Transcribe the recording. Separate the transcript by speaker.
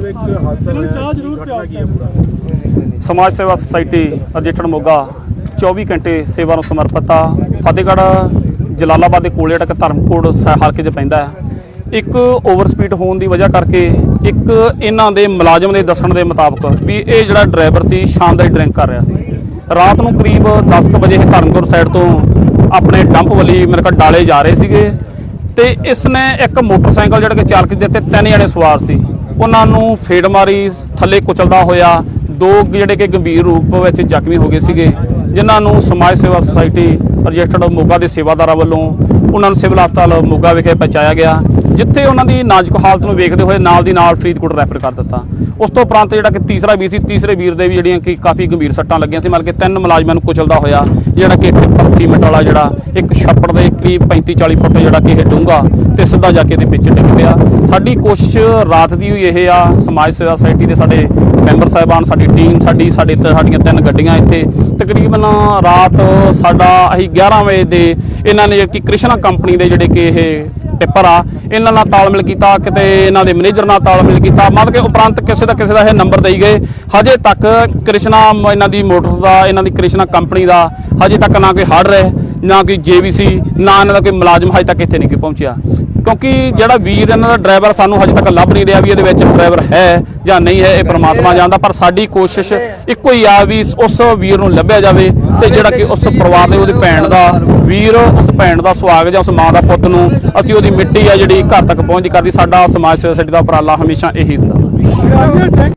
Speaker 1: ਸਾਹਿਬ ਇੱਕ ਹਾਦਸਾ ਹੋਇਆ ਕੀ ਘਟਨਾ ਕੀ ਹੈ ਪੂਰਾ?
Speaker 2: ਸਮਾਜ ਸੇਵਾ ਸੁਸਾਇਟੀ ਰਜਿਸਟਰਡ ਮੋਗਾ 24 ਘੰਟੇ ਸੇਵਾ ਨੂੰ ਸਮਰਪਿਤ ਆ। ਫਤਿਹਗੜ੍ਹ ਜਲਾਲਾਬਾਦ ਦੇ ਕੋਲੇ ਜਿਹੜਾ ਕਿ ਧਰਮਕੋਟ ਹਲਕੇ 'ਚ ਪੈਂਦਾ ਹੈ। ਇੱਕ ਓਵਰ ਸਪੀਡ ਹੋਣ ਦੀ ਵਜ੍ਹਾ ਕਰਕੇ ਇੱਕ ਇਹਨਾਂ ਦੇ ਮੁਲਾਜ਼ਮ ਦੇ ਦੱਸਣ ਦੇ ਮੁਤਾਬਕ ਵੀ ਇਹ ਜਿਹੜਾ ਡਰਾਈਵਰ ਸੀ ਸ਼ਾਨਦਾਰ ਡਰਿੰਕ ਕਰ ਰਿਹਾ ਸੀ। ਰਾਤ ਨੂੰ ਕਰੀਬ 10 ਕੁ ਵਜੇ ਇਹ ਧਰਮਕੋਟ ਸਾਈਡ ਤੋਂ ਆਪਣੇ ਡੰਪ ਵੱਲੀ ਮੇਰੇ ਕੋਲ ਡਾਲੇ ਜਾ ਰਹੇ ਸੀਗੇ ਤੇ ਇਸ ਨੇ ਇੱਕ ਮੋਟਰਸਾਈਕਲ ਜਿਹੜਾ ਕਿ ਚਾਲਕ ਦੇ ਤੇ ਤਿੰਨ ਜਣੇ ਸਵਾਰ ਸੀ। ਉਹਨਾਂ ਨੂੰ ਫੇੜ ਮਾਰੀ, ਥੱਲੇ ਕੁਚਲਦਾ ਹੋਇਆ ਦੋ ਜਿਹੜੇ ਕਿ ਗੰਭੀਰ ਰੂਪ ਵਿੱਚ ਜ਼ਖਮੀ ਹੋ ਗਏ ਸੀਗੇ, ਜਿਨ੍ਹਾਂ ਨੂੰ ਸਮਾਜ ਸੇਵਾ ਸੁਸਾਇਟੀ ਰਜਿਸਟਰਡ ਮੋਗਾ ਦੇ ਸੇਵਾਦਾਰਾਂ ਵੱਲੋਂ ਉਹਨਾਂ ਨੂੰ ਸਿਵਲ ਹਸਪਤਾਲ ਮੋਗਾ ਵਿਖੇ ਪਹੁੰਚਾਇਆ ਗਿਆ, ਜਿੱਥੇ ਉਹਨਾਂ ਦੀ ਨਾਜ਼ੁਕ ਹਾਲਤ ਨੂੰ ਵੇਖਦੇ ਹੋਏ ਨਾਲ ਦੀ ਨਾਲ ਫਰੀਦਕੋਟ ਰੈਫਰ ਕਰ ਦਿੱਤਾ। ਉਸ ਤੋਂ ਉਪਰੰਤ ਜਿਹੜਾ ਕਿ ਤੀਸਰਾ ਵੀਰ ਸੀ, ਤੀਸਰੇ ਵੀਰ ਦੇ ਵੀ ਜਿਹੜੀਆਂ ਕਿ ਕਾਫੀ ਗੰਭੀਰ ਸੱਟਾਂ ਲੱਗੀਆਂ ਸੀ, ਮਤਲਬ ਕਿ ਤਿੰਨ ਮੁਲਾਜ਼ਮਾਂ ਨੂੰ ਕੁਚਲਦਾ ਹੋਇਆ, ਜਿਹੜਾ ਕਿ ਟਿੱਪਰ ਸੀਮੈਂਟ ਵਾਲਾ ਜਿਹੜਾ ਇੱਕ ਛੱਪੜ ਦੇ ਕਰੀਬ 35 40 ਫੁੱਟ ਜਿਹੜਾ ਕਿ ਇਹ ਡੂੰਘਾ ਤੇ ਜਾ ਕੇ ਇਹਦੇ ਵਿੱਚ ਡਿੱਗ ਪਿਆ। ਸਾਡੀ ਕੋਸ਼ਿਸ਼ ਰਾਤ ਦੀ ਹੋਈ ਇਹ ਆ, ਸਮਾਜ ਸੇਵਾ ਸੁਸਾਇਟੀ ਦੇ ਸਾਡੇ ਮੈਂਬਰ ਸਾਹਿਬਾਨ, ਸਾਡੀ ਟੀਮ ਸਾਡੀ, ਸਾਡੇ ਤੇ ਸਾਡੀਆਂ ਤਿੰਨ ਗੱਡੀਆਂ ਇੱਥੇ। ਤਕਰੀਬਨ ਰਾਤ ਸਾਡਾ ਅਸੀਂ 11 ਵਜੇ ਦੇ ਇਹਨਾਂ ਨੇ ਕਿ ਕ੍ਰਿਸ਼ਨਾ ਕੰਪਨੀ ਦੇ ਜਿਹੜੇ ਕਿ ਇਹ ਟਿੱਪਰ ਆ, ਇਹਨਾਂ ਨਾਲ ਤਾਲਮੇਲ ਕੀਤਾ, ਕਿਤੇ ਇਹਨਾਂ ਦੇ ਮੈਨੇਜਰ ਨਾਲ ਤਾਲਮੇਲ ਕੀਤਾ। ਮਤਲਬ ਕਿ ਉਪਰੰਤ ਕਿਸੇ ਦਾ ਕਿਸੇ ਦਾ ਇਹ ਨੰਬਰ ਦੇਈ ਗਏ। ਹਜੇ ਤੱਕ ਕ੍ਰਿਸ਼ਨਾ ਇਹਨਾਂ ਦੀ ਮੋਟਰਸ ਦਾ, ਇਹਨਾਂ ਦੀ ਕ੍ਰਿਸ਼ਨਾ ਕੰਪਨੀ ਦਾ ਹਜੇ ਤੱਕ ਨਾ ਕੋਈ ਹੜ ਹੈ ਨਾ ਕੋਈ ਜੇਵੀਸੀ ਨਾ ਇਹਨਾਂ ਦਾ ਕੋਈ ਮੁਲਾਜ਼ਮ ਹਜੇ ਤੱਕ ਇੱਥੇ ਨਹੀਂ ਪਹੁੰਚਿਆ। ਕਿਉਂਕਿ ਜਿਹੜਾ ਵੀਰ ਇਹਨਾਂ ਦਾ ਡਰਾਈਵਰ ਸਾਨੂੰ ਹਜੇ ਤੱਕ ਲੱਭ ਨਹੀਂ ਰਿਹਾ ਵੀ ਇਹਦੇ ਵਿੱਚ ਡਰਾਈਵਰ ਹੈ ਜਾਂ ਨਹੀਂ ਹੈ, ਇਹ ਪ੍ਰਮਾਤਮਾ ਜਾਣਦਾ, ਪਰ ਸਾਡੀ ਕੋਸ਼ਿਸ਼ ਇੱਕੋ ਹੀ ਆ ਵੀ ਉਸ ਵੀਰ ਨੂੰ ਲੱਭਿਆ ਜਾਵੇ ਤੇ ਜਿਹੜਾ ਕਿ ਉਸ ਪਰਿਵਾਰ ਦੇ ਉਹਦੀ ਭੈਣ ਦਾ ਵੀਰ, ਉਸ ਭੈਣ ਦਾ ਸੁਆਗ ਜਾਂ ਉਸ ਮਾਂ ਦਾ ਪੁੱਤ ਨੂੰ ਅਸੀਂ ਉਹਦੀ ਮਿੱਟੀ ਆ ਜਿਹੜੀ ਘਰ ਤੱਕ ਪਹੁੰਚ ਕਰਦੀ, ਸਾਡਾ ਸਮਾਜ ਸੇਵਾ ਸੋਸਾਇਟੀ ਦਾ ਉਪਰਾਲਾ ਹਮੇਸ਼ਾ ਇਹੀ ਹੁੰਦਾ।